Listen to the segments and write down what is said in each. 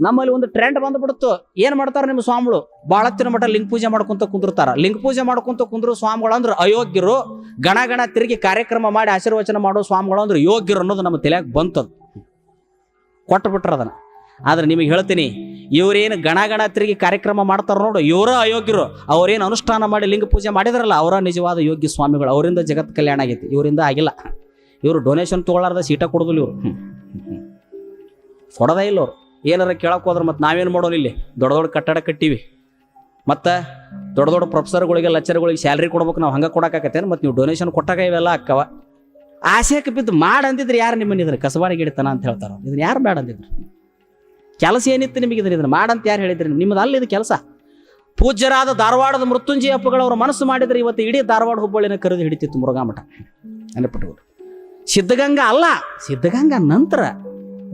ನಮ್ಮಲ್ಲಿ ಒಂದು ಟ್ರೆಂಡ್ ಬಂದ್ಬಿಡುತ್ತೆ. ಏನ್ ಮಾಡ್ತಾರ ನಿಮ್ಮ ಸ್ವಾಮಿಗಳು? ಬಾಳತ್ತಿನ ಮಠ ಲಿಂಗ ಪೂಜೆ ಮಾಡ್ಕೊಂತ ಕುಂದಿರ್ತಾರ. ಲಿಂಗ ಪೂಜೆ ಮಾಡ್ಕೊಂತ ಕುಂದ್ರು ಸ್ವಾಮಿಗಳು ಅಂದ್ರೆ ಅಯೋಗ್ಯರು. ಗಣ ಗಣ ತಿರುಗಿ ಕಾರ್ಯಕ್ರಮ ಮಾಡಿ ಆಶೀರ್ವಚನ ಮಾಡೋ ಸ್ವಾಮಿಗಳು ಅಂದ್ರೆ ಯೋಗ್ಯರು ಅನ್ನೋದು ನಮ್ಮ ತಲೆಯಾಗ ಬಂತದು. ಕೊಟ್ಟು ಬಿಟ್ರ ಅದನ್ನ. ಆದ್ರೆ ನಿಮಗೆ ಹೇಳ್ತೀನಿ, ಇವ್ರೇನು ಗಣ ಗಣ ತಿರುಗಿ ಕಾರ್ಯಕ್ರಮ ಮಾಡ್ತಾರ ನೋಡು, ಇವರ ಅಯೋಗ್ಯರು. ಅವ್ರೇನು ಅನುಷ್ಠಾನ ಮಾಡಿ ಲಿಂಗ ಪೂಜೆ ಮಾಡಿದ್ರಲ್ಲ, ಅವರ ನಿಜವಾದ ಯೋಗ್ಯ ಸ್ವಾಮಿಗಳು. ಅವರಿಂದ ಜಗತ್ ಕಲ್ಯಾಣ ಆಗೈತಿ. ಇವರಿಂದ ಆಗಿಲ್ಲ. ಇವರು ಡೊನೇಷನ್ ತೊಗೊಳಾರ್ದ ಸೀಟ ಕೊಡೋದಿಲ್ಲ ಇವರು. ಕೊಡೋದೇ ಇಲ್ಲ ಏನಾರ ಕೇಳಕ್ಕೆ ಹೋದ್ರೆ ಮತ್ತೆ ನಾವೇನು ಮಾಡೋಣ ಇಲ್ಲಿ? ದೊಡ್ಡ ದೊಡ್ಡ ಕಟ್ಟಡ ಕಟ್ಟಿವಿ. ಮತ್ತು ದೊಡ್ಡ ದೊಡ್ಡ ಪ್ರೊಫೆಸರ್ಗಳಿಗೆ ಲೆಕ್ಚರ್ಗಳಿಗೆ ಸ್ಯಾಲ್ರಿ ಕೊಡ್ಬೇಕು, ನಾವು ಹಂಗೆ ಕೊಡೋಕ್ಕಾಗತ್ತೇನು ಮತ್ತು ನೀವು ಡೊನೇಷನ್ ಕೊಟ್ಟಾಗ ಇವೆಲ್ಲ ಅಕ್ಕವ. ಆಸೆಕ್ಕೆ ಬಿದ್ದು ಮಾಡಿ ಅಂದಿದ್ರೆ ಯಾರು ನಿಮ್ಮನ್ನ ಇದ್ರೆ ಕಸಬಾಡಿ ಗಿಡತನ ಅಂತ ಹೇಳ್ತಾರೆ ಇದನ್ನ ಯಾರು ಬೇಡ ಅಂದಿದ್ರು? ಕೆಲಸ ಏನಿತ್ತು ನಿಮಗೆ ಇದನ್ನ ಇದನ್ನ ಮಾಡಂತ ಯಾರು ಹೇಳಿದ್ರಿ? ನಿಮ್ಮದು ಅಲ್ಲ ಇದು ಕೆಲಸ. ಪೂಜ್ಯರಾದ ಧಾರವಾಡದ ಮೃತ್ಯುಂಜಯ ಅಪ್ಪಗಳವರ ಮನಸ್ಸು ಮಾಡಿದರೆ ಇವತ್ತು ಇಡೀ ಧಾರವಾಡ ಹುಬ್ಬಳ್ಳಿನ ಕರೆದು ಹಿಡಿತಿತ್ತು ಮುರುಘಾಮಠ. ನೆನಪಿಟ್ಟುಕೊಂಡು ಸಿದ್ಧಗಂಗಾ ಅಲ್ಲ, ಸಿದ್ಧಗಂಗಾ ನಂತರ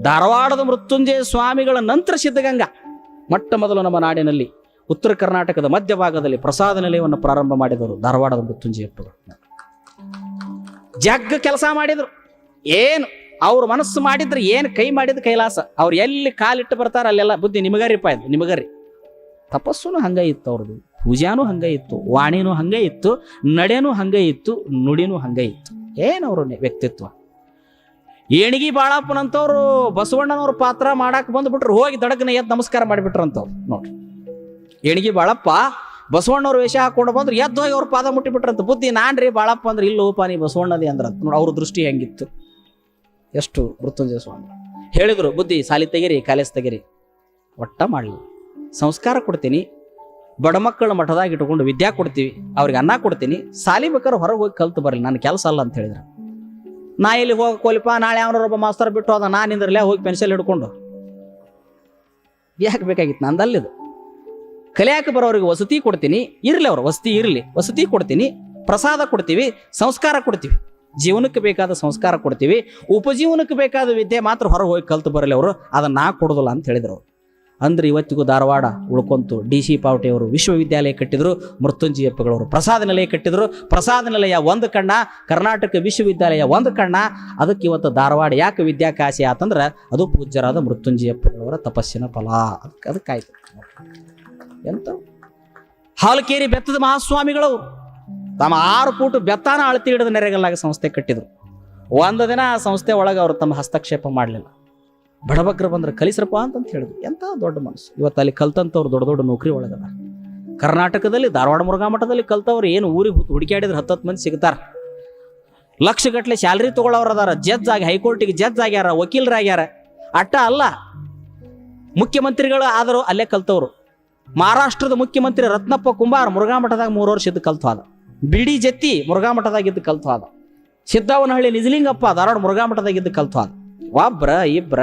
ಧಾರವಾಡದ ಮೃತ್ಯುಂಜಯ ಸ್ವಾಮಿಗಳ ನಂತರ ಸಿದ್ಧಗಂಗಾ. ಮೊಟ್ಟ ಮೊದಲು ನಮ್ಮ ನಾಡಿನಲ್ಲಿ ಉತ್ತರ ಕರ್ನಾಟಕದ ಮಧ್ಯಭಾಗದಲ್ಲಿ ಪ್ರಸಾದ ನಿಲಯವನ್ನು ಪ್ರಾರಂಭ ಮಾಡಿದವರು ಧಾರವಾಡದ ಮೃತ್ಯುಂಜಯಪ್ಪರು ಜಗ್ಗ ಕೆಲಸ ಮಾಡಿದ್ರು. ಏನು ಅವ್ರ ಮನಸ್ಸು ಮಾಡಿದ್ರೆ ಏನು ಕೈ ಮಾಡಿದ ಕೈಲಾಸ. ಅವ್ರು ಎಲ್ಲಿ ಕಾಲಿಟ್ಟು ಬರ್ತಾರ ಅಲ್ಲೆಲ್ಲ ಬುದ್ಧಿ ನಿಮಗರಿಪ್ಪ ಇದು ನಿಮಗರಿ ತಪಸ್ಸುನು ಹಂಗೆ ಇತ್ತು ಅವ್ರದ್ದು, ಪೂಜಾನೂ ಹಂಗೆ ಇತ್ತು, ವಾಣಿನೂ ಹಂಗೆ ಇತ್ತು, ನಡೆನೂ ಹಂಗೆ ಇತ್ತು, ನುಡಿನೂ ಹಂಗೆ ಇತ್ತು. ಏನು ಅವರ ವ್ಯಕ್ತಿತ್ವ? ಏಣಿಗಿ ಬಾಳಪ್ಪನಂತವ್ರು ಬಸವಣ್ಣನವ್ರ ಪಾತ್ರ ಮಾಡಾಕ್ ಬಂದ್ಬಿಟ್ರು, ಹೋಗಿ ದಡಕ್ನ ಎದ್ದು ನಮಸ್ಕಾರ ಮಾಡಿಬಿಟ್ರಂತವ್ರು, ನೋಡ್ರಿ. ಏಣಿಗಿ ಬಾಳಪ್ಪ, ಬಸವಣ್ಣವ್ರ ವೇಷ ಹಾಕೊಂಡು ಬಂದ್ರು, ಎದ್ದು ಹೋಗಿ ಅವ್ರ ಪಾದ ಮುಟ್ಟಿಬಿಟ್ರಂತ ಬುದ್ಧಿ ನಾನ್ರಿ, ಬಾಳಪ್ಪ ಅಂದ್ರೆ ಇಲ್ಲೋಪ ನೀ ಬಸವಣ್ಣದಿ ಅಂದ್ರಂತ. ನೋಡಿ ಅವ್ರ ದೃಷ್ಟಿ ಹೆಂಗಿತ್ತು. ಎಷ್ಟು ಮೃತ್ಯುಂಜಯ ಸ್ವಾಮಿ. ಹೇಳಿದ್ರು, ಬುದ್ಧಿ ಸಾಲಿ ತೆಗಿರಿ, ಕಾಲೇಜ್ ತೆಗಿರಿ. ಒಟ್ಟ ಮಾಡಲಿ. ಸಂಸ್ಕಾರ ಕೊಡ್ತೀನಿ, ಬಡ ಮಕ್ಕಳ ಮಠದಾಗ ಇಟ್ಕೊಂಡು ವಿದ್ಯಾ ಕೊಡ್ತೀವಿ, ಅವ್ರಿಗೆ ಅನ್ನ ಕೊಡ್ತೀನಿ, ಸಾಲಿ ಬೇಕಾದ್ರೆ ಹೊರಗೆ ಹೋಗಿ ಕಲ್ತು ಬರಲಿ, ನನ್ನ ಕೆಲಸ ಅಲ್ಲ ಅಂತ ಹೇಳಿದ್ರು. ನಾ ಇಲ್ಲಿ ಹೋಗಕ್ಕೋಲಿಪ್ಪ ನಾಳೆ ಅವನೊಬ್ಬ ಮಾಸ್ತರ್ ಬಿಟ್ಟು ಹೋದ ನಾನು ನಿಂದ್ರಲ್ಲೇ ಹೋಗಿ ಪೆನ್ಸಿಲ್ ಹಿಡ್ಕೊಂಡು. ಯಾಕೆ ಬೇಕಾಗಿತ್ತು ನಂದಲ್ಲಿದು ಕಲಿಯಾಕೆ ಬರೋರಿಗೆ ವಸತಿ ಕೊಡ್ತೀನಿ, ಇರಲಿ ಅವರು, ವಸತಿ ಇರಲಿ, ವಸತಿ ಕೊಡ್ತೀನಿ, ಪ್ರಸಾದ ಕೊಡ್ತೀವಿ, ಸಂಸ್ಕಾರ ಕೊಡ್ತೀವಿ. ಜೀವನಕ್ಕೆ ಬೇಕಾದ ಸಂಸ್ಕಾರ ಕೊಡ್ತೀವಿ, ಉಪಜೀವನಕ್ಕೆ ಬೇಕಾದ ವಿದ್ಯೆ ಮಾತ್ರ ಹೊರಗೆ ಹೋಗಿ ಕಲ್ತು ಬರಲಿ ಅವರು, ಅದನ್ನು ನಾ ಕೊಡೋದಿಲ್ಲ ಅಂತ ಹೇಳಿದ್ರು ಅವ್ರು. ಅಂದ್ರೆ ಇವತ್ತಿಗೂ ಧಾರವಾಡ ಉಳ್ಕೊಂತು. ಡಿ ಸಿ ಪಾವಟೆಯವರು ವಿಶ್ವವಿದ್ಯಾಲಯ ಕಟ್ಟಿದ್ರು, ಮೃತ್ಯುಂಜಯಪ್ಪಗಳವರು ಪ್ರಸಾದ ನಿಲಯ ಕಟ್ಟಿದ್ರು. ಪ್ರಸಾದ ನಿಲಯ ಒಂದು ಕಣ್ಣ, ಕರ್ನಾಟಕ ವಿಶ್ವವಿದ್ಯಾಲಯ ಒಂದು ಕಣ್ಣ. ಅದಕ್ಕೆ ಇವತ್ತು ಧಾರವಾಡ ಯಾಕೆ ವಿದ್ಯಾಕಾಶಿ ಆತಂದ್ರೆ ಅದು ಪೂಜ್ಯರಾದ ಮೃತ್ಯುಂಜಯಪ್ಪಗಳವರ ತಪಸ್ಸಿನ ಫಲ. ಅದಕ್ಕೆ ಅದಕ್ಕಾಯ್ತು. ಎಂತ? ಹಾಲಕೇರಿ ಬೆತ್ತದ ಮಹಾಸ್ವಾಮಿಗಳು ತಮ್ಮ ಆರು ಫೂಟ್ ಬೆತ್ತಾನ ಅಳತಿ ಹಿಡಿದ ನೆರೆಗಲ್ಲಾಗ ಸಂಸ್ಥೆ ಕಟ್ಟಿದ್ರು. ಒಂದು ದಿನ ಆ ಸಂಸ್ಥೆ ಒಳಗೆ ಅವರು ತಮ್ಮ ಹಸ್ತಕ್ಷೇಪ ಮಾಡಲಿಲ್ಲ. ಬಡಬಗ್ರ ಬಂದ್ರೆ ಕಲಿಸ್ರಪ್ಪ ಅಂತಂತ ಹೇಳಿದ್ರು. ಎಂಥ ದೊಡ್ಡ ಮನಸ್ಸು. ಇವತ್ತು ಅಲ್ಲಿ ಕಲ್ತಂಥವ್ರು ದೊಡ್ಡ ದೊಡ್ಡ ನೌಕರಿ ಒಳಗದ ಕರ್ನಾಟಕದಲ್ಲಿ ಧಾರವಾಡ ಮುರುಘಾ ಮಠದಲ್ಲಿ ಕಲ್ತವ್ರು ಏನು ಊರಿಗೆ ಹುಡುಕಾಡಿದ್ರೆ ಹತ್ತತ್ತು ಮಂದಿ ಸಿಗ್ತಾರ. ಲಕ್ಷಗಟ್ಲೆ ಸ್ಯಾಲ್ರಿ ತಗೊಳ್ಳೋರು ಅದಾರ. ಜಡ್ಜ್ ಆಗಿ, ಹೈಕೋರ್ಟಿಗೆ ಜಡ್ಜ್ ಆಗ್ಯಾರ ವಕೀಲರಾಗ್ಯಾರ ಅಟ್ಟ ಅಲ್ಲ, ಮುಖ್ಯಮಂತ್ರಿಗಳು ಆದರೂ ಅಲ್ಲೇ ಕಲ್ತವ್ರು. ಮಹಾರಾಷ್ಟ್ರದ ಮುಖ್ಯಮಂತ್ರಿ ರತ್ನಪ್ಪ ಕುಂಬಾರ್ ಮುರುಘಾ ಮಠದಾಗ ಮೂರು ವರ್ಷ ಇದ್ದು ಕಲ್ತು ಬಿಡಿ ಜತ್ತಿ ಮುರುಘಾ ಮಠದಾಗ ಇದ್ದು ಕಲ್ತು ಆದ. ಸಿದ್ದವನಹಳ್ಳಿ ನಿಜಲಿಂಗಪ್ಪ ಧಾರವಾಡ ಮುರುಘಾ ಮಠದಾಗ ಇದ್ದು ಕಲ್ತು ಒಬ್ರ ಇಬ್ರ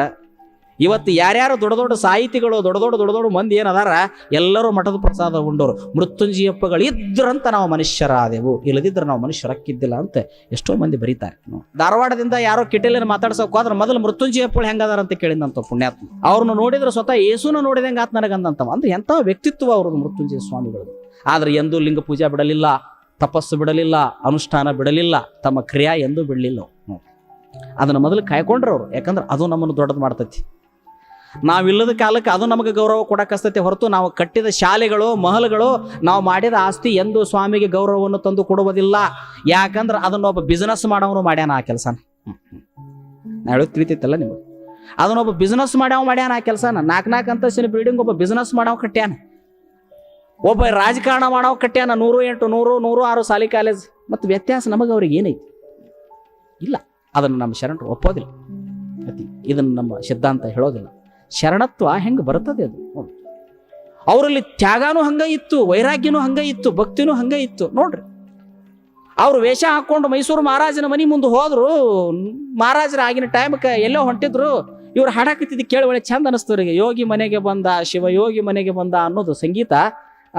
ಇವತ್ತು ಯಾರ್ಯಾರು ದೊಡ್ಡ ದೊಡ್ಡ ಸಾಹಿತಿಗಳು, ದೊಡ್ಡ ದೊಡ್ಡ ದೊಡ್ಡ ದೊಡ್ಡ ಮಂದಿ ಏನದಾರ, ಎಲ್ಲರೂ ಮಠದ ಪ್ರಸಾದ ಉಂಡೋರು, ಮೃತ್ಯುಂಜಯಪ್ಪಗಳು ಇದ್ರಂತ ನಾವು ಮನುಷ್ಯರಾದೆವು. ಇಲ್ಲದಿದ್ರೆ ನಾವು ಮನುಷ್ಯರಕ್ಕಿದ್ದಿಲ್ಲ ಅಂತ ಎಷ್ಟೋ ಮಂದಿ ಬರೀತಾರೆ. ಧಾರವಾಡದಿಂದ ಯಾರೋ ಕಿಟಲಿನ ಮಾತಾಡ್ಸೋಕೆ ಹೋದ್ರೆ ಮೊದಲು ಮೃತ್ಯುಂಜಯಪ್ಪಗಳು ಹೆಂಗದಾರ ಅಂತ ಕೇಳಿದಂತ ಪುಣ್ಯಾತ್ಮ. ಅವ್ರನ್ನ ನೋಡಿದ್ರೆ ಸ್ವತಃ ಯೇಸುನ ನೋಡಿದಂಗೆ ಆತ್ ನನಗಂದಂತವ. ಅಂದ್ರೆ ಎಂಥ ವ್ಯಕ್ತಿತ್ವ ಅವ್ರದ್ದು ಮೃತ್ಯುಂಜಯ ಸ್ವಾಮಿಗಳು ಆದ್ರೆ ಎಂದೂ ಲಿಂಗ ಪೂಜೆ ಬಿಡಲಿಲ್ಲ, ತಪಸ್ಸು ಬಿಡಲಿಲ್ಲ, ಅನುಷ್ಠಾನ ಬಿಡಲಿಲ್ಲ, ತಮ್ಮ ಕ್ರಿಯಾ ಎಂದೂ ಬಿಡಲಿಲ್ಲ. ಅದನ್ನು ಮೊದಲು ಕಾಯ್ಕೊಂಡ್ರವ್ರು. ಯಾಕಂದ್ರೆ ಅದು ನಮ್ಮನ್ನು ದೊಡ್ಡದು ಮಾಡ್ತೈತಿ. ನಾವಿಲ್ಲದ ಕಾಲಕ್ಕೆ ಅದು ನಮಗೆ ಗೌರವ ಕೊಡಕ್ಕಸ್ತೈತೆ ಹೊರತು ನಾವು ಕಟ್ಟಿದ ಶಾಲೆಗಳು, ಮಹಲ್ಗಳು, ನಾವು ಮಾಡಿದ ಆಸ್ತಿ ಎಂದು ಸ್ವಾಮಿಗೆ ಗೌರವವನ್ನು ತಂದು ಕೊಡುವುದಿಲ್ಲ. ಯಾಕಂದ್ರೆ ಅದನ್ನೊಬ್ಬ ಬಿಸ್ನೆಸ್ ಮಾಡೋನು ಮಾಡ್ಯಾನ ಆ ಕೆಲಸನ. ನಾಳೆ ತಿಳಿತಿತ್ತಲ್ಲ ನಿಮಗೆ? ಅದನ್ನೊಬ್ಬ ಬಿಸ್ನೆಸ್ ಮಾಡ್ಯಾವ ಮಾಡ್ಯಾನ ಆ ಕೆಲಸನ. ನಾಲ್ಕು ನಾಲ್ಕು ಅಂತಸ್ತಿನ ಬಿಲ್ಡಿಂಗ್ ಒಬ್ಬ ಬಿಸ್ನೆಸ್ ಮಾಡೋ ಕಟ್ಟ್ಯಾನ. ಒಬ್ಬ ರಾಜಕಾರಣ ಮಾಡೋ ಕಟ್ಟ್ಯಾನ. ನೂರು ಎಂಟು, ನೂರು ನೂರು ಆರು ಸಾಲಿ ಕಾಲೇಜ್ ಮತ್ತು ವ್ಯತ್ಯಾಸ ನಮಗೆ ಅವ್ರಿಗೆ ಏನೈತಿ? ಇಲ್ಲ. ಅದನ್ನು ನಮ್ಮ ಶರಣರು ಒಪ್ಪೋದಿಲ್ಲ. ಇದನ್ನು ನಮ್ಮ ಸಿದ್ಧಾಂತ ಹೇಳೋದಿಲ್ಲ. ಶರಣತ್ವ ಹೆಂಗೆ ಬರ್ತದೆ ಅದು? ಅವರಲ್ಲಿ ತ್ಯಾಗನೂ ಹಂಗ ಇತ್ತು, ವೈರಾಗ್ಯನೂ ಹಂಗ ಇತ್ತು, ಭಕ್ತಿನೂ ಹಂಗ ಇತ್ತು. ನೋಡ್ರಿ. ಅವ್ರು ವೇಷ ಹಾಕೊಂಡು ಮೈಸೂರು ಮಹಾರಾಜನ ಮನೆ ಮುಂದೆ ಹೋದ್ರು, ಮಹಾರಾಜರ ಆಗಿನ ಟೈಮ್ಗೆ ಎಲ್ಲೋ ಹೊಂಟಿದ್ರು, ಇವ್ರು ಹಾಡಾಕತ್ತಿದ್ದು ಕೇಳಿ ಒಳ್ಳೆ ಚಂದ ಅನಿಸ್ತವ್ರಿಗೆ ಯೋಗಿ ಮನೆಗೆ ಬಂದ ಶಿವಯೋಗಿ ಮನೆಗೆ ಬಂದ ಅನ್ನೋದು ಸಂಗೀತ.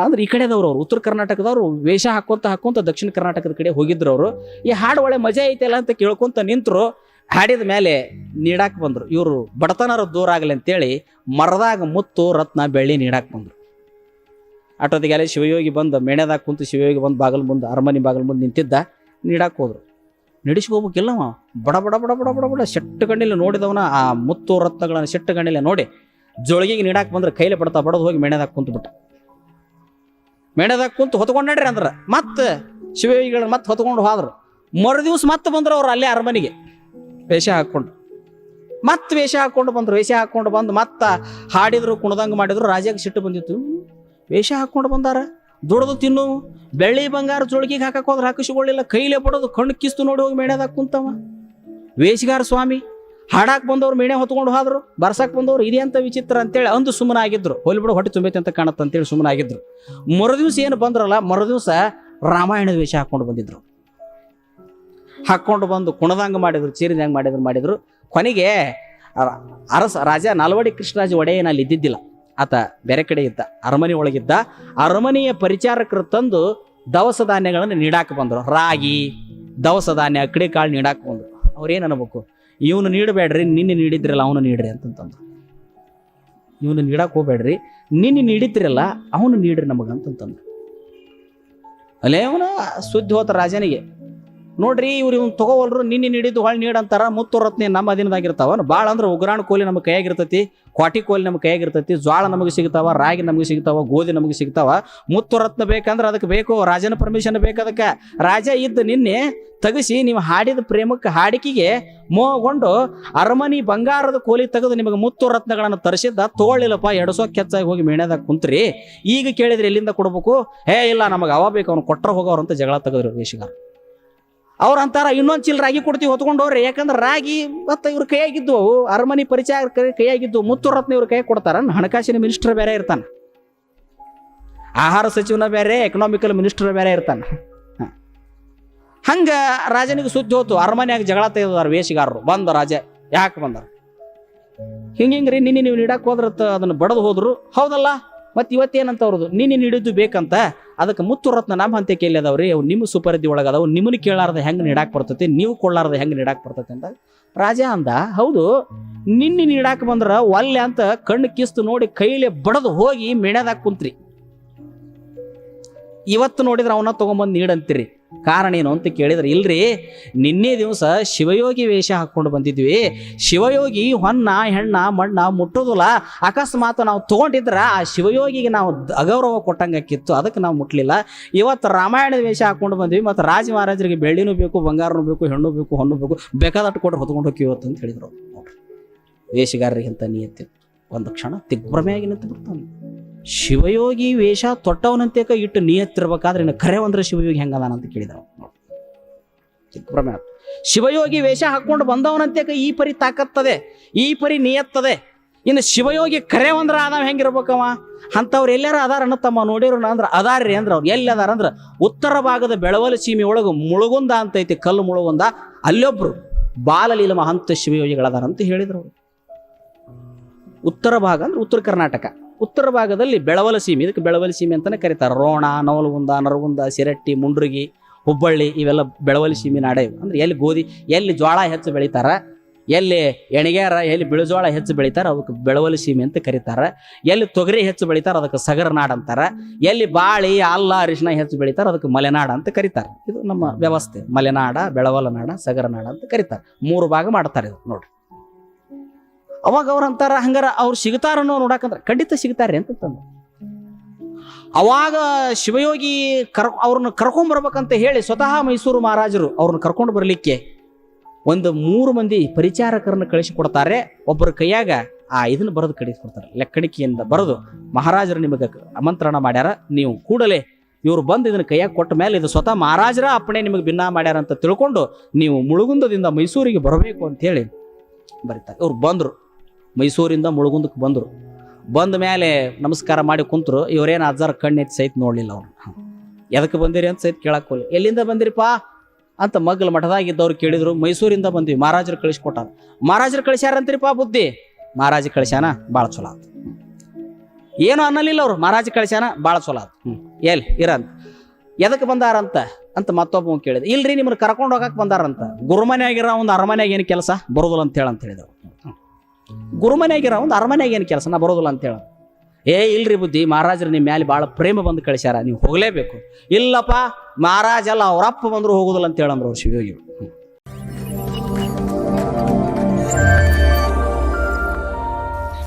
ಅಂದ್ರೆ ಈ ಕಡೆದವ್ರು ಅವ್ರು, ಉತ್ತರ ಕರ್ನಾಟಕದವರು ವೇಷ ಹಾಕೊಂತ ಹಾಕೊಂತ ದಕ್ಷಿಣ ಕರ್ನಾಟಕದ ಕಡೆ ಹೋಗಿದ್ರು ಅವರು. ಈ ಹಾಡು ಒಳ್ಳೆ ಮಜಾ ಐತಲ್ಲ ಅಂತ ಕೇಳ್ಕೊಂತ ನಿಂತರು. ಹಾಡಿದ ಮೇಲೆ ನೀಡಾಕ್ ಬಂದರು. ಇವರು ಬಡತನರ ದೂರ ಆಗಲಿ ಅಂತೇಳಿ ಮರದಾಗ ಮುತ್ತು ರತ್ನ ಬೆಳ್ಳಿ ನೀಡಾಕ್ ಬಂದ್ರು. ಅಟೋದಿಗೆಲ್ಲ ಶಿವಯೋಗಿ ಬಂದು, ಮೇಣೆದಾಗ ಕುಂತು ಶಿವಯೋಗಿ ಬಂದು, ಬಾಗಲ್ ಮುಂದೆ, ಅರಮನೆ ಬಾಗಲ್ ಮುಂದೆ ನಿಂತಿದ್ದ ನೀಡಕ್ಕೆ ಹೋದ್ರು. ನಡೆಸ್ಕೋಬೇಕಿಲ್ಲ ಅವ? ಬಡ ಬಡ ಬಡ ಬಡ ಬಡ ಬಡ ಶೆಟ್ಟು ಕಣ್ಣಿಲ್ಲ ನೋಡಿದವನ ಆ ಮುತ್ತು ರತ್ನಗಳನ್ನು ಶೆಟ್ಟು ಕಣ್ಣಿಲ್ಲ ನೋಡಿ ಜೋಳಿಗೆಗೆ ನೀಡಾಕ್ ಬಂದ್ರೆ ಕೈಲಿ ಬಡ್ತಾ ಬಡದು ಹೋಗಿ ಮೇಣದಾಗ ಕುಂತು ಬಿಟ್ಟ. ಮೇಣದಾಗ ಕುಂತು ಹೊತ್ಕೊಂಡು ನಡ್ರಿ ಅಂದ್ರ ಮತ್ತೆ ಶಿವಯೋಗಿಗಳನ್ನ ಮತ್ತೆ ಹೊತ್ಕೊಂಡು ಹೋದ್ರು. ಮರು ದಿವಸ ಮತ್ತೆ ಬಂದ್ರು ಅವ್ರು ಅಲ್ಲೇ ಅರಮನೆಗೆ. ವೇಷ ಹಾಕ್ಕೊಂಡು ಮತ್ತೆ ವೇಷ ಹಾಕೊಂಡು ಬಂದ್ರು. ವೇಷ ಹಾಕೊಂಡು ಬಂದು ಮತ್ತ ಹಾಡಿದ್ರು, ಕುಣದಂಗ ಮಾಡಿದ್ರು ರಾಜಾಗ ಸಿಟ್ಟು ಬಂದಿತ್ತು. ವೇಷ ಹಾಕ್ಕೊಂಡು ಬಂದಾರ. ದುಡ್ದು ತಿನ್ನು. ಬೆಳ್ಳಿ ಬಂಗಾರ ಜೋಳಿಗೆ ಹಾಕಕ್ ಹೋದ್ರೆ ಹಾಕಿಸಿಕೊಳ್ಳಿಲ್ಲ. ಕೈಲೇ ಬಿಡೋದು ಕಣ್ಣು ಕಿಸ್ತು ನೋಡಿ ಹೋಗಿ ಮೇಣದಾಗ ಕುಂತವ. ವೇಷಗಾರ ಸ್ವಾಮಿ, ಹಾಡಾಕ್ ಬಂದವ್ರು ಮೇಣೆ ಹೊತ್ಕೊಂಡು ಹೋದ್ರು. ಬರ್ಸಕ್ ಬಂದವ್ರು ಇದೇ ಅಂತ ವಿಚಿತ್ರ ಅಂತೇಳಿ ಅಂದು ಸುಮ್ಮನಾಗಿದ್ರು. ಹೋಲಿ ಬಿಡು, ಹೊಟ್ಟೆ ತುಂಬೈತೆ ಅಂತ ಕಾಣತ್ತಂತೇಳಿ ಅಂತೇಳಿ ಸುಮ್ಮನೆ ಆಗಿದ್ರು ಮರುದಿವ್ಸ ಏನು ಬಂದ್ರಲ್ಲ, ಮರುದಿವ್ಸ ರಾಮಾಯಣದ ವೇಷ ಹಾಕೊಂಡು ಬಂದಿದ್ರು. ಹಾಕೊಂಡು ಬಂದು ಕುಣದಂಗ ಮಾಡಿದ್ರು, ಚೀರಿದಂಗೆ ಮಾಡಿದ್ರು ಮಾಡಿದ್ರು. ಕೊನೆಗೆ ಅರಸ, ರಾಜ ನಾಲ್ವಡಿ ಕೃಷ್ಣರಾಜ ಒಡೆಯನ ಅಲ್ಲಿ ಇದ್ದಿದ್ದಿಲ್ಲ. ಆತ ಬೇರೆ ಕಡೆ ಇದ್ದ, ಅರಮನೆ ಒಳಗಿದ್ದ. ಅರಮನೆಯ ಪರಿಚಾರಕರು ತಂದು ದವಸ ಧಾನ್ಯಗಳನ್ನು ನೀಡಾಕ ಬಂದರು. ರಾಗಿ, ದವಸ ಧಾನ್ಯ ಅಕ್ಕಡಿ ಕಾಳು ನೀಡಾಕ ಬಂದರು. ಅವ್ರೇನು ಅನ್ಬೇಕು? ಇವನು ನೀಡಬೇಡ್ರಿ, ನಿನ್ನೆ ನೀಡಿದ್ರಲ್ಲ, ಅವನು ನೀಡ್ರಿ ಅಂತಂತಂದ್ರು. ಇವನು ನೀಡಾಕ ಹೋಗ್ಬೇಡ್ರಿ, ನಿನ್ನೆ ನೀಡಿದ್ರಲ್ಲ, ಅವನು ನೀಡ್ರಿ ನಮಗಂತಂತಂದ್ರು ಅಲ್ಲೇ ಅವನು ಸುದ್ದಿ ಹೋತ ರಾಜನಿಗೆ. ನೋಡ್ರಿ ಇವ್ರು ಇವ್ನು ತಗೋವಲ್ರು, ನಿನ್ನೆ ನೀಡಿದ್ದು ಹೊಳ್ ನೀಡಂತಾರ ಮುತ್ತು ರತ್ನ ನಮ್ಮ ಅಧೀನದಾಗಿರ್ತಾವ. ಭಾಳ ಅಂದ್ರೆ ಉಗ್ರಾಣ ಕೋಲಿ ನಮ್ಮ ಕೈಯಾಗಿರ್ತೈತಿ, ಕ್ವಾಟಿ ಕೋಲಿ ನಮ್ಮ ಕೈಯಾಗಿರ್ತೈತಿ, ಜ್ವಾಳ ನಮಗೆ ಸಿಗ್ತಾವ, ರಾಗಿ ನಮಗೆ ಸಿಗ್ತಾವ, ಗೋಧಿ ನಮಗೆ ಸಿಗ್ತಾವ. ಮುತ್ತು ರತ್ನ ಬೇಕಂದ್ರೆ ಅದಕ್ಕೆ ಬೇಕು, ರಾಜನ ಪರ್ಮಿಷನ್ ಬೇಕು ಅದಕ್ಕೆ. ರಾಜ ಇದ್ದ ನಿನ್ನೆ ತಗಸಿ ನೀವು ಹಾಡಿದ ಪ್ರೇಮಕ್ಕೆ ಹಾಡಿಕೆಗೆ ಮೋಹಗೊಂಡು ಅರಮನಿ ಬಂಗಾರದ ಕೋಲಿ ತೆಗೆದು ನಿಮಗೆ ಮುತ್ತು ರತ್ನಗಳನ್ನು ತರಿಸಿದ್ದ. ತೋಳಿಲ್ಲಪ್ಪ ಎಡಸೋ ಕೆಚ್ಚಾಗಿ ಹೋಗಿ ಮೇಣ್ಯದಾಗ ಕುಂತ್ರಿ. ಈಗ ಕೇಳಿದ್ರೆ ಎಲ್ಲಿಂದ ಕೊಡ್ಬೇಕು? ಹೇ ಇಲ್ಲ, ನಮಗೆ ಅವ ಬೇಕು, ಅವ್ನು ಕೊಟ್ಟರೆ ಹೋಗೋರು ಅಂತ ಜಗಳ ತೆಗೆದ್ರು ವೇಷಗಾರ. ಅವ್ರ ಅಂತಾರ ಇನ್ನೊಂದು ಚಿಲ್ ರಾಗಿ ಕೊಡ್ತೀವಿ ಹೊತ್ಕೊಂಡವ್ರಿ. ಯಾಕಂದ್ರೆ ರಾಗಿ ಮತ್ತೆ ಇವ್ರ ಕೈಯಾಗಿದ್ದು ಅರಮನೆ ಪರಿಚಯ ಕೈಯಾಗಿದ್ದು ಮುತ್ತು ರತ್ನ ಇವ್ರ ಕೈ ಕೊಡ್ತಾರ. ಹಣಕಾಸಿನ ಮಿನಿಸ್ಟರ್ ಬೇರೆ ಇರ್ತಾನೆ. ಆಹಾರ ಸಚಿವನ ಬೇರೆ ಎಕನಾಮಿಕಲ್ ಮಿನಿಸ್ಟರ್ ಬೇರೆ ಇರ್ತಾನೆ. ಹಂಗ ರಾಜನಿಗೆ ಸುದ್ದಿ ಹೋತು. ಅರಮನೆಯಾಗ ಜಗಳ ತೆಗೆದಾರ ವೇಷಗಾರರು. ಬಂದ ರಾಜ, ಯಾಕೆ ಬಂದ ಹಿಂಗ ಹಿಂಗ್ರಿ, ನಿನ್ನೆ ನೀವು ನೀಡಕ್ ಹೋದ್ರ ಅದನ್ನ ಬಡದು ಹೋದ್ರು. ಹೌದಲ್ಲ? ಮತ್ತೆ ಇವತ್ತೇನಂತ ಅವ್ರದ್ದು ನಿನ್ನೆ ನೀಡಿದ್ದು ಬೇಕಂತ? ಅದಕ್ಕೆ ಮುತ್ತು ರತ್ನ ನಮ್ಮ ಅಂತ ಕೇಳಿ ಅದಾವ್ರಿ ಅವು ನಿಮ್ಮ ಸುಪರಿಧಿ ಒಳಗೆ ಅದಾವು ನಿಮ್ಮನ್ನ ಕೇಳಾರ್ದ ಹೆಂಗೆ ನೀಡಾಕ್ ಬರ್ತೈತಿ, ನೀವು ಕೊಳ್ಳಾರ್ದ ಹೆಂಗೆ ನೀಡಾಕ್ ಬರ್ತೈತಿ ಅಂತ ರಾಜ ಅಂದ. ಹೌದು, ನಿನ್ನೆ ನೀಡಾಕ ಬಂದ್ರ ಒಲ್ಲೆ ಅಂತ ಕಣ್ಣು ಕಿಸ್ತು ನೋಡಿ ಕೈಲಿ ಬಡದು ಹೋಗಿ ಮೆಣದಾಗ ಕುಂತ್ರಿ. ಇವತ್ತು ನೋಡಿದ್ರೆ ಅವನ್ನ ತಗೊಂಬಂದು ನೀಡಂತೀರಿ. ಕಾರಣ ಏನು ಅಂತ ಕೇಳಿದ್ರೆ, ಇಲ್ರಿ, ನಿನ್ನೆ ದಿವಸ ಶಿವಯೋಗಿ ವೇಷ ಹಾಕೊಂಡು ಬಂದಿದ್ವಿ. ಶಿವಯೋಗಿ ಹೊನ್ನ, ಹೆಣ್ಣ, ಮಣ್ಣ ಮುಟ್ಟೋದಿಲ್ಲ. ಅಕಸ್ಮಾತ್ ನಾವು ತಗೊಂಡಿದ್ರ, ಆ ಶಿವಯೋಗಿಗೆ ನಾವು ಅಗೌರವ ಕೊಟ್ಟಂಗಾಕಿತ್ತು ಅದಕ್ಕೆ ನಾವು ಮುಟ್ಲಿಲ್ಲ. ಇವತ್ತು ರಾಮಾಯಣದ ವೇಷ ಹಾಕೊಂಡು ಬಂದ್ವಿ, ಮತ್ತು ರಾಜ ಮಹಾರಾಜರಿಗೆ ಬೆಳ್ಳಿನೂ ಬೇಕು, ಬಂಗಾರನು ಬೇಕು, ಹೆಣ್ಣು ಬೇಕು, ಹೊಣ್ಣು ಬೇಕು ಬೇಕಾದಟ್ಟು ಕೊಟ್ಟು ಹೊತ್ಕೊಂಡು ಹೋಗಿ ಇವತ್ತು ಅಂತ ಹೇಳಿದ್ರು. ನೋಡ್ರಿ ವೇಷಗಾರರಿಗಿಂತ ನಿಯತ್ತಿತ್ತು ಒಂದು ಕ್ಷಣ ದಿಗ್ಭ್ರಮೆಯಾಗಿ ನಿಂತು ಬಿಡ್ತಾನೆ. ಶಿವಯೋಗಿ ವೇಷ ತೊಟ್ಟವನಂತೇಕ ಇಟ್ಟು ನಿಯತ್ತಿರ್ಬೇಕಾದ್ರೆ ಇನ್ನು ಕರೆ ಅಂದ್ರೆ ಶಿವಯೋಗಿ ಹೆಂಗದಾನಂತ. ದಿಗ್ಭ್ರಮೆ ಆಯ್ತು. ಶಿವಯೋಗಿ ವೇಷ ಹಾಕೊಂಡು ಬಂದವನಂತೆ ಈ ಪರಿ ತಾಕತ್ತದೆ, ಈ ಪರಿ ನಿಯತ್ತದೆ ಇನ್ನು ಶಿವಯೋಗಿ ಕರೆ ಅಂದ್ರೆ ಅದಾವ ಹೆಂಗಿರ್ಬೇಕವ ಅಂಥವ್ರು ಎಲ್ಲಾರ ಅದಾರ ತಮ್ಮ ನೋಡಿರು ಅಂದ್ರೆ ಅದಾರ್ರಿ ಅಂದ್ರೆ ಅವ್ರು ಎಲ್ಲಿ ಅದಾರ ಅಂದ್ರೆ ಉತ್ತರ ಭಾಗದ ಬೆಳವಲು ಸೀಮೆ ಒಳಗೆ ಮುಳುಗುಂದ ಅಂತ ಐತಿ, ಕಲ್ಲು ಮುಳುಗುಂದ, ಅಲ್ಲೊಬ್ರು ಬಾಲಲೀಲ ಮಹಂತ ಶಿವಯೋಗಿಗಳದಾರ ಅಂತ ಹೇಳಿದ್ರು. ಉತ್ತರ ಭಾಗ ಅಂದ್ರೆ ಉತ್ತರ ಕರ್ನಾಟಕ ಉತ್ತರ ಭಾಗದಲ್ಲಿ ಬೆಳವಲ ಸೀಮೆ. ಇದಕ್ಕೆ ಬೆಳವಲ ಸೀಮೆ ಅಂತಾನೆ ಕರೀತಾರೆ. ರೋಣ, ನವಲಗುಂದ, ನರಗುಂದ, ಸಿರಟ್ಟಿ, ಮುಂಡ್ರಿಗಿ, ಹುಬ್ಬಳ್ಳಿ ಇವೆಲ್ಲ ಬೆಳವಲ ಸೀಮೆ ನಾಡೆ ಇವು. ಅಂದ್ರೆ ಎಲ್ಲಿ ಗೋಧಿ, ಎಲ್ಲಿ ಜೋಳ ಹೆಚ್ಚು ಬೆಳಿತಾರ, ಎಲ್ಲಿ ಎಣಿಗ್ಯಾರ, ಎಲ್ಲಿ ಬಿಳುಜೋಳ ಹೆಚ್ಚು ಬೆಳಿತಾರ ಅದಕ್ಕೆ ಬೆಳವಲ ಸೀಮೆ ಅಂತ ಕರೀತಾರೆ. ಎಲ್ಲಿ ತೊಗರಿ ಹೆಚ್ಚು ಬೆಳಿತಾರ, ಅದಕ್ಕೆ ಸಗರ ನಾಡು ಅಂತಾರೆ. ಎಲ್ಲಿ ಬಾಳಿ, ಅಲ್ಲ ಅರಿಶಿನ ಹೆಚ್ಚು ಬೆಳಿತಾರ, ಅದಕ್ಕೆ ಮಲೆನಾಡ ಅಂತ ಕರೀತಾರೆ. ಇದು ನಮ್ಮ ವ್ಯವಸ್ಥೆ. ಮಲೆನಾಡ ಬೆಳವಲ ನಾಡ, ಸಗರ ನಾಡ ಅಂತ ಕರೀತಾರೆ. ಮೂರು ಭಾಗ ಮಾಡ್ತಾರೆ ಇದು ನೋಡ್ರಿ. ಅವಾಗ ಅವ್ರು ಅಂತಾರ, ಹಂಗಾರ ಅವ್ರು ಸಿಗ್ತಾರನ್ನೋ ನೋಡಕಂದ್ರ ಖಂಡಿತ ಸಿಗ್ತಾರೆ ಅಂತ ತಂದು ಅವಾಗ ಶಿವಯೋಗಿ ಕರ್ ಅವ್ರನ್ನ ಕರ್ಕೊಂಡ್ ಬರ್ಬೇಕಂತ ಹೇಳಿ ಸ್ವತಃ ಮೈಸೂರು ಮಹಾರಾಜರು ಅವ್ರನ್ನ ಕರ್ಕೊಂಡು ಬರಲಿಕ್ಕೆ ಒಂದು ಮೂರು ಮಂದಿ ಪರಿಚಾರಕರನ್ನ ಕಳಿಸಿಕೊಡ್ತಾರೆ ಒಬ್ಬರ ಕೈಯಾಗ ಆ ಇದನ್ನ ಬರೆದು ಕಳಿಸ್ಕೊಡ್ತಾರೆ ಲೆಕ್ಕಣಿಕೆಯಿಂದ ಬರೆದು ಮಹಾರಾಜರು ನಿಮಗೆ ಆಮಂತ್ರಣ ಮಾಡ್ಯಾರ. ನೀವು ಕೂಡಲೇ ಇವ್ರು ಬಂದು ಇದನ್ನ ಕೈಯಾಗ ಕೊಟ್ಟ ಮೇಲೆ ಇದು ಸ್ವತಃ ಮಹಾರಾಜರ ಅಪ್ಪಣೆ ನಿಮಗೆ ಭಿನ್ನ ಮಾಡ್ಯಾರ ಅಂತ ತಿಳ್ಕೊಂಡು ನೀವು ಮುಳುಗುಂದದಿಂದ ಮೈಸೂರಿಗೆ ಬರಬೇಕು ಅಂತ ಹೇಳಿ ಬರೀತಾರೆ. ಇವ್ರು ಬಂದರು. ಮೈಸೂರಿಂದ ಮುಳುಗುಂದಕ್ಕೆ ಬಂದರು. ಬಂದ ಮೇಲೆ ನಮಸ್ಕಾರ ಮಾಡಿ ಕುಂತರು, ಇವರೇನು ಅಜ್ಜಾರ ಕಣ್ಣೆತ್ತಿ ಸಹಿತ ನೋಡಲಿಲ್ಲ ಅವ್ರು ಎದಕ್ಕೆ ಬಂದಿರಿ ಅಂತ ಸಹಿತ ಕೇಳಕ್ಕೆ ಎಲ್ಲಿಂದ ಬಂದಿರಿಪ್ಪ? ಅಂತ ಮಗ್ಲ ಮಠದಾಗಿದ್ದವ್ರು ಕೇಳಿದ್ರು. ಮೈಸೂರಿಂದ ಬಂದ್ವಿ. ಮಹಾರಾಜರು ಕಳಿಸ್ಕೊಟ್ಟಾರ. ಮಹಾರಾಜರು ಕಳಿಸ್ಯಾರಂತ್ರಿಪ್ಪ ಬುದ್ಧಿ? ಮಹಾರಾಜ ಕಳಿಸ್ಯಾನ? ಭಾಳ ಚಲೋ ಆತು. ಏನು ಅನ್ನಲಿಲ್ಲ ಅವ್ರು. ಮಹಾರಾಜ ಕಳಿಸ್ಯಾನ? ಭಾಳ ಚಲೋ ಆತು. ಹ್ಞೂ ಎಲ್ಲಿ? ಇರಂತ ಎದಕ್ಕೆ ಬಂದಾರಂತ? ಅಂತ ಮತ್ತೊಬ್ಬ ಕೇಳಿದ. ಇಲ್ರಿ, ನಿಮ್ಮನ್ನ ಕರ್ಕೊಂಡು ಹೋಗಕ್ಕೆ ಬಂದಾರಂತ. ಗುರುಮನೆಯಾಗಿರೋ ಒಂದು ಅರಮನೆಯಾಗ ಏನು ಕೆಲಸ? ಬರೋದಿಲ್ಲ ಅಂತ ಹೇಳಂತ ಹೇಳಿದ್ರು. ಗುರುಮನೆಯಾಗಿರೋ ಒಂದು ಅರಮನೆಗೆ ಏನು ಕೆಲಸ? ನಾ ಬರೋದಿಲ್ಲ ಅಂತ ಹೇಳ. ಏ, ಇಲ್ರಿ ಬುದ್ಧಿ, ಮಹಾರಾಜರು ನಿಮ್ಮ ಮ್ಯಾಲೆ ಭಾಳ ಪ್ರೇಮ ಬಂದು ಕಳಿಸ್ಯಾರ, ನೀವು ಹೋಗಲೇಬೇಕು. ಇಲ್ಲಪ್ಪ, ಮಹಾರಾಜ ಅಲ್ಲ ಅವರಪ್ಪ ಬಂದರೂ ಹೋಗೋದಿಲ್ಲ ಅಂತ ಹೇಳಂದ್ರು ಅವ್ರು ಶಿವಯೋಗಿ